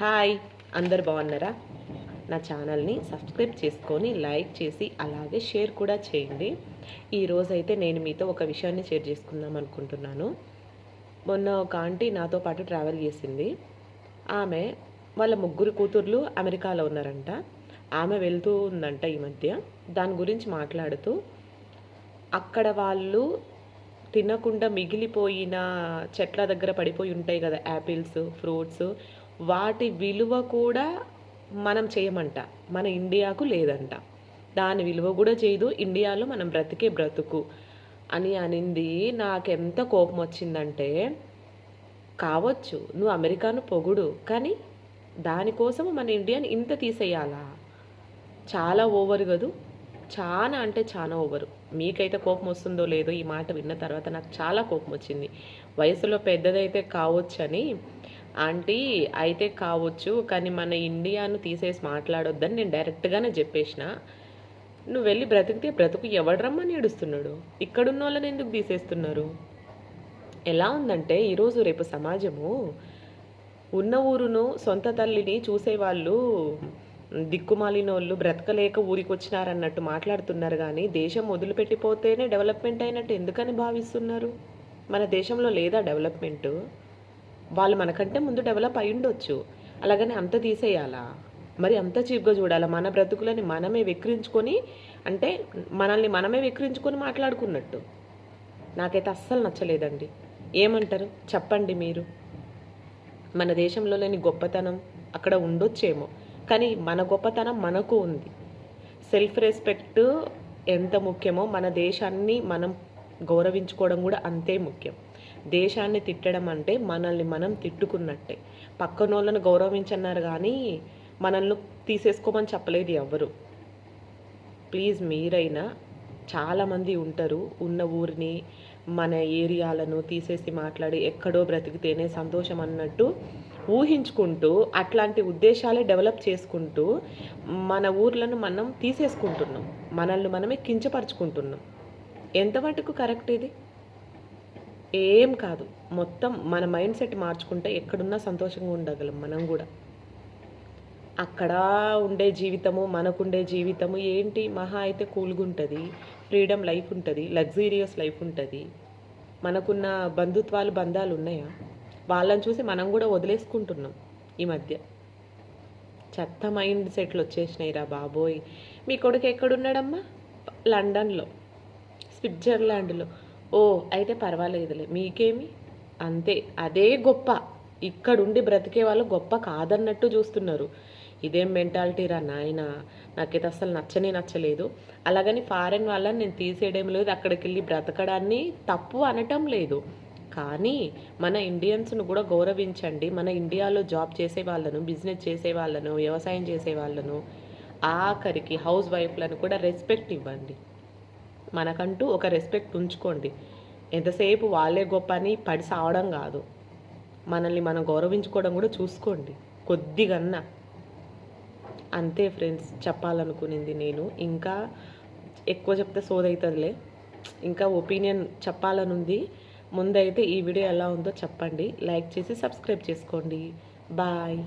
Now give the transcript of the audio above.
Hi అందరు బాగున్నారా? నా ఛానల్ని సబ్స్క్రైబ్ చేసుకొని లైక్ చేసి అలాగే షేర్ కూడా చేయండి. ఈరోజైతే నేను మీతో ఒక విషయాన్ని షేర్ చేసుకుందాం అనుకుంటున్నాను. మొన్న ఒక ఆంటీ నాతో పాటు ట్రావెల్ చేసింది. ఆమె వాళ్ళ ముగ్గురు కూతుర్లు అమెరికాలో ఉన్నారంట. ఆమె వెళ్తూ ఉందంట ఈ మధ్య. దాని గురించి మాట్లాడుతూ అక్కడ వాళ్ళు తినకుండా మిగిలిపోయిన చెట్ల దగ్గర పడిపోయి ఉంటాయి కదా యాపిల్స్ ఫ్రూట్స్ వాటి విలువ కూడా మనం చేయమంట. మన ఇండియాకు లేదంట. దాని విలువ కూడా చేయదు. ఇండియాలో మనం బ్రతికే బ్రతుకు అని అనింది. నాకెంత కోపం వచ్చిందంటే కావచ్చు నువ్వు అమెరికాను పొగుడు కానీ దానికోసం మన ఇండియాని ఇంత తీసేయాలా? చాలా ఓవర్ కదూ? చాలా అంటే చాలా ఓవరు. మీకైతే కోపం వస్తుందో లేదో ఈ మాట విన్న తర్వాత నాకు చాలా కోపం వచ్చింది. వయసులో పెద్దదైతే కావచ్చని ఆంటీ అయితే కావచ్చు కానీ మన ఇండియాను తీసేసి మాట్లాడొద్దని నేను డైరెక్ట్గానే చెప్పేసిన. నువ్వు వెళ్ళి బ్రతికితే బ్రతుకు ఎవడు రమ్మని ఏడుస్తున్నాడు. ఇక్కడున్న వాళ్ళని ఎందుకు తీసేస్తున్నారు? ఎలా ఉందంటే ఈరోజు రేపు సమాజము ఉన్న ఊరును సొంత తల్లిని చూసేవాళ్ళు దిక్కుమాలినోళ్ళు బ్రతకలేక ఊరికి వచ్చినారన్నట్టు మాట్లాడుతున్నారు కానీ దేశం వదిలిపెట్టిపోతేనే డెవలప్మెంట్ అయినట్టు ఎందుకని భావిస్తున్నారు? మన దేశంలో లేదా డెవలప్మెంట్? వాళ్ళు మనకంటే ముందు డెవలప్ అయి ఉండొచ్చు అలాగని అంత తీసేయాలా? మరి అంత చీప్గా చూడాలా? మన బ్రతుకులని మనమే వెక్రించుకొని అంటే మనల్ని మనమే వెక్రించుకొని మాట్లాడుకున్నట్టు. నాకైతే అస్సలు నచ్చలేదండి. ఏమంటారు? చెప్పండి మీరు. మన దేశంలో లేని గొప్పతనం అక్కడ ఉండొచ్చేమో. కానీ మన గొప్పతనం మనకు ఉంది. సెల్ఫ్ రెస్పెక్ట్ ఎంత ముఖ్యమో మన దేశాన్ని మనం గౌరవించుకోవడం కూడా అంతే ముఖ్యం. దేశాన్ని తిట్టడం అంటే మనల్ని మనం తిట్టుకున్నట్టే. పక్కనోళ్ళను గౌరవించన్నారు కానీ మనల్ని తీసేసుకోమని చెప్పలేదు ఎవ్వరు. ప్లీజ్ మీరైనా చాలామంది ఉంటారు ఉన్న ఊరిని మన ఏరియాలను తీసేసి మాట్లాడి ఎక్కడో బ్రతికితేనే సంతోషం అన్నట్టు ఊహించుకుంటూ అట్లాంటి ఉద్దేశాలే డెవలప్ చేసుకుంటూ మన ఊర్లను మనం తీసేసుకుంటున్నాం. మనల్ని మనమే కించపరుచుకుంటున్నాం. ఎంతవరకు కరెక్ట్ ఇది? ఏం కాదు. మొత్తం మన మైండ్ సెట్ మార్చుకుంటే ఎక్కడున్నా సంతోషంగా ఉండగలం మనం కూడా. అక్కడ ఉండే జీవితము మనకుండే జీవితము ఏంటి? మహా అయితే కూల్గా ఉంటుంది ఫ్రీడమ్ లైఫ్ ఉంటుంది. లగ్జీరియస్ లైఫ్ ఉంటుంది. మనకున్న బంధుత్వాలు బంధాలు ఉన్నాయా? వాళ్ళని చూసి మనం కూడా వదిలేసుకుంటున్నాం ఈ మధ్య. చెత్త మైండ్ సెట్లు వచ్చేసినాయి రా బాబోయ్. మీ కొడుకు ఎక్కడున్నాడమ్మా? లండన్లో. స్విట్జర్లాండ్లో. ఓ అయితే పర్వాలేదులే. మీకేమి? అంతే. అదే గొప్ప. ఇక్కడుండి బ్రతికే వాళ్ళు గొప్ప కాదన్నట్టు చూస్తున్నారు. ఇదేం మెంటాలిటీ రా నాయన? నాకైతే అసలు నచ్చనే నచ్చలేదు. అలాగని ఫారెన్ వాళ్ళని నేను తీసేయడం లేదు. అక్కడికి వెళ్ళి బ్రతకడాన్ని తప్పు అనటం లేదు. కానీ మన ఇండియన్స్ను కూడా గౌరవించండి. మన ఇండియాలో జాబ్ చేసే వాళ్ళను బిజినెస్ చేసే వాళ్ళను వ్యవసాయం చేసే వాళ్ళను ఆఖరికి హౌస్ వైఫ్లను కూడా రెస్పెక్ట్ ఇవ్వండి. మనకంటూ ఒక రెస్పెక్ట్ ఉంచుకోండి. ఎంతసేపు వాళ్ళే గొప్ప అని పడి సావడం కాదు. మనల్ని మనం గౌరవించుకోవడం కూడా చూసుకోండి. కొద్దిగన్నా అంతే ఫ్రెండ్స్ చెప్పాలనుకునింది నేను. ఇంకా ఎక్కువ చెప్తే సోదవుతుందిలే ఇంకా ఒపీనియన్ చెప్పాలనుంది. ముందైతే ఈ వీడియో ఎలా ఉందో చెప్పండి. లైక్ చేసి సబ్స్క్రైబ్ చేసుకోండి. బాయ్